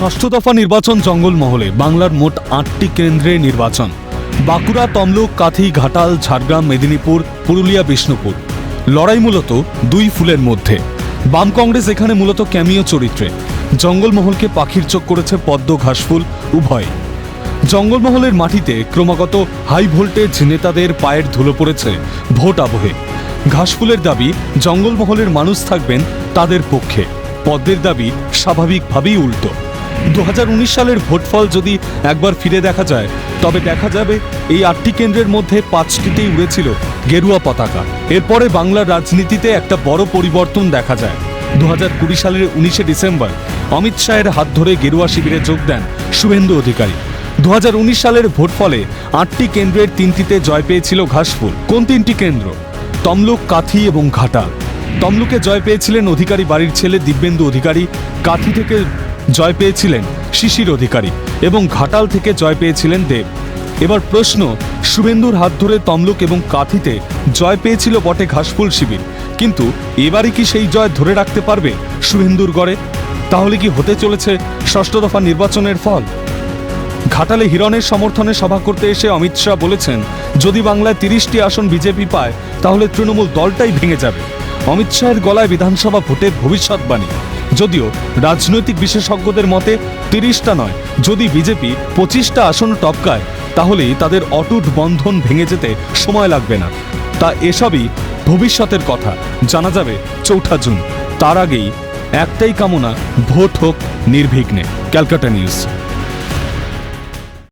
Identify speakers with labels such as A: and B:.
A: ষষ্ঠ দফা নির্বাচন জঙ্গলমহলে বাংলার মোট আটটি কেন্দ্রে নির্বাচন। বাঁকুড়া, তমলুক, কাথি, ঘাটাল, ঝাড়গ্রাম, মেদিনীপুর, পুরুলিয়া, বিষ্ণুপুর। লড়াই মূলত দুই ফুলের মধ্যে। বাম কংগ্রেস এখানে মূলত ক্যামিও চরিত্রে। জঙ্গলমহলকে পাখির চোখ করেছে পদ্ম ঘাসফুল, উভয়। জঙ্গলমহলের মাটিতে ক্রমাগত হাই ভোল্টেজ নেতাদের পায়ের ধুলো পড়েছে ভোট আবহে। ঘাসফুলের দাবি, জঙ্গলমহলের মানুষ থাকবেন তাদের পক্ষে। পদ্মের দাবি স্বাভাবিকভাবেই উল্টো। দু হাজার উনিশ সালের ভোটফল যদি একবার ফিরে দেখা যায়, তবে দেখা যাবে এই আটটি কেন্দ্রের মধ্যে পাঁচটিতেই উড়েছিল গেরুয়া পতাকা। এরপরে বাংলার রাজনীতিতে একটা বড় পরিবর্তন দেখা যায়। দু কুড়ি সালের উনিশে ডিসেম্বর, অমিত শাহের হাত ধরে গেরুয়া শিবিরে যোগ দেন শুভেন্দু অধিকারী। দু হাজার উনিশ সালের ভোট ফলে আটটি কেন্দ্রের তিনটিতে জয় পেয়েছিল ঘাসফুল। কোন তিনটি কেন্দ্র? তমলুক, কাথি এবং ঘাটা তমলুকে জয় পেয়েছিলেন অধিকারী বাড়ির ছেলে দিব্যেন্দু অধিকারী। কাথি থেকে জয় পেয়েছিলেন শিশির অধিকারী এবং ঘাটাল থেকে জয় পেয়েছিলেন দেব। এবার প্রশ্ন, শুভেন্দুর হাত ধরে তমলুক এবং কাথিতে জয় পেয়েছিল বটে ঘাসফুল শিবির, কিন্তু এবারে কি সেই জয় ধরে রাখতে পারবে শুভেন্দুর গড়ে? তাহলে কি হতে চলেছে ষষ্ঠ দফা নির্বাচনের ফল? ঘাটালে হিরণের সমর্থনে সভা করতে এসে অমিত শাহ বলেছেন, যদি বাংলায় তিরিশটি আসন বিজেপি পায়, তাহলে তৃণমূল দলটাই ভেঙে যাবে। অমিত শাহের গলায় বিধানসভা ভোটের ভবিষ্যৎবাণী। যদিও রাজনৈতিক বিশেষজ্ঞদের মতে তিরিশটা নয়, যদি বিজেপি পঁচিশটা আসন টপকায়, তাহলেই তাদের অটুট বন্ধন ভেঙে যেতে সময় লাগবে না। তা এসবই ভবিষ্যতের কথা। জানা যাবে চৌঠা জুন। তার আগেই একটাই কামনা, ভোট হোক নির্বিঘ্নে। ক্যালকাটা নিউজ।